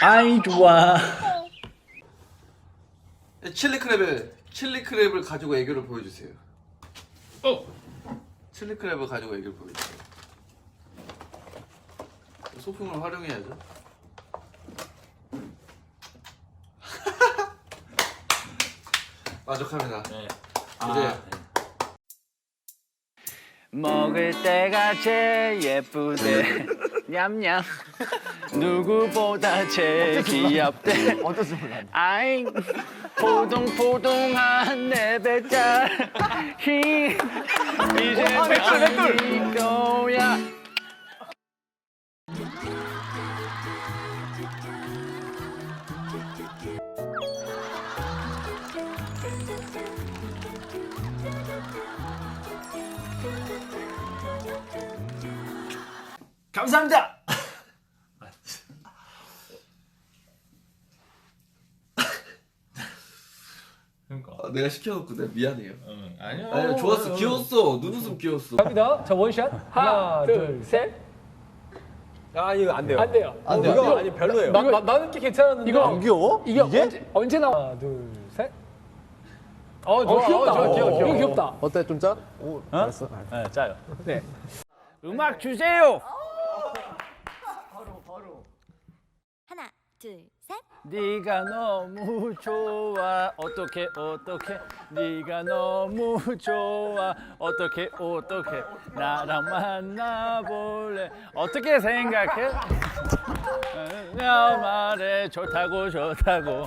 아이 좋아. 칠리 크랩을 칠리 크랩을 가지고 애교를 보여주세요. 어. 칠리 크랩을 가지고 애교를 보여주세요. 소품을 활용해야죠. 만족합니다. 네. 이제 먹을 때가 제일 예쁘대. 냠냠. 누구보다 제일 귀엽대. 어쩔 줄 몰라. 아잉 포동포동한 내 배탈 힘 이제 별이 거야 감사합니다. 그러니까. 아, 내가 시켜놓고 내가 미안해요. 응, 아니야. 아니 좋았어, 귀여웠어. 눈웃음 귀여웠어. 갑니다. 자 원샷. 하나, 둘, 셋. 아 이거 안 돼요. 안 돼요. 안 돼요. 이거 아니 별로예요. 나, 나, 나는 게 괜찮았는데. 이거 안 귀여워? 이게 언제 언제 나와? 하나, 둘, 셋. 어, 좋아. 귀엽다. 어, 좋아, 귀여워, 귀여워. 이거 귀엽다. 어때 좀 짜? 오, 알았어. 네, 짜요. 네. 음악 주세요. 하나, 둘, 셋. 네가 너무 좋아 어떻게 어떻게 네가 너무 좋아 어떻게 어떻게 나랑 만나볼래 어떻게 생각해 나 말해 좋다고 좋다고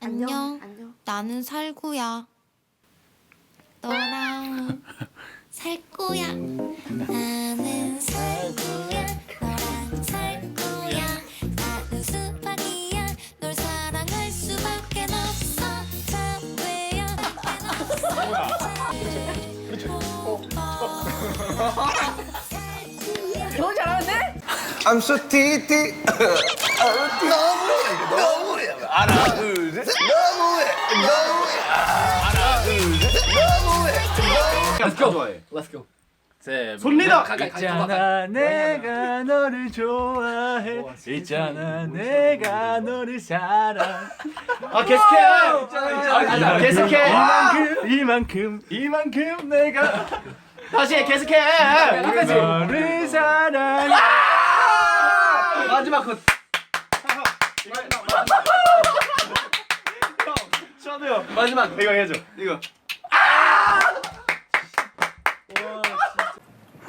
안녕. 나는 살구야. 너랑 살 거야. 나는 살구야. 너 잘하는데? I'm so titi. 손리더 있잖아 내가 너를 좋아해. 있잖아 내가 너를 사랑 아 계속해. 있잖아 계속해. 이만큼 이만큼 이만큼 내가 다시 계속해. 너를 사랑해. 마지막 컷 저도요. 마지막. 이거 해줘. 이거.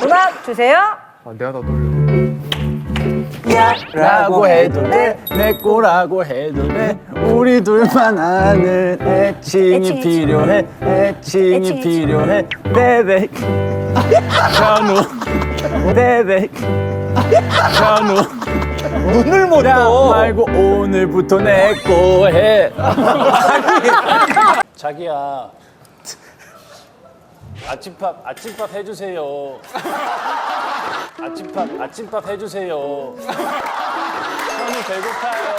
음악 주세요. 아, 내가 더 떨려. 라고 해도 돼, 내 거라고 해도 돼. 우리 둘만 아는 애칭이 애칭, 애칭. 필요해, 애칭이 애칭, 애칭. 필요해. 베베, 현우, 베베, 현우. 눈을 못 떠. 말고 오늘부터 내거 해. 자기야. 아침밥 아침밥 해주세요. 아침밥 아침밥 해주세요. 형이 배고파요.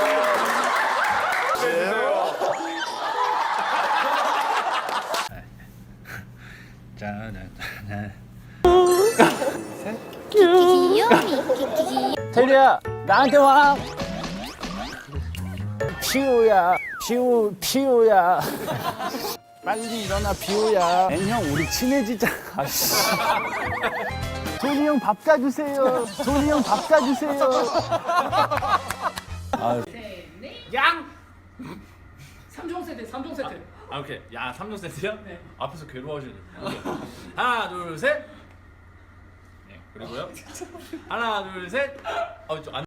귀요미, 귀귀. 테리야 나한테 와. 피우야 피우 피우야. 빨리 일어나 피우야. 형 우리 친해지자. 아씨. 돈이 형밥 가주세요. 돈이 형밥 가주세요. 양. 3종 세트, 3종 세트. 아, 오케이. 야, 3종 세트요? 앞에서 괴로워하시네. 오케이. 하나, 둘, 셋. 네, 그리고요. 하나, 둘, 셋. 어, 좀 안.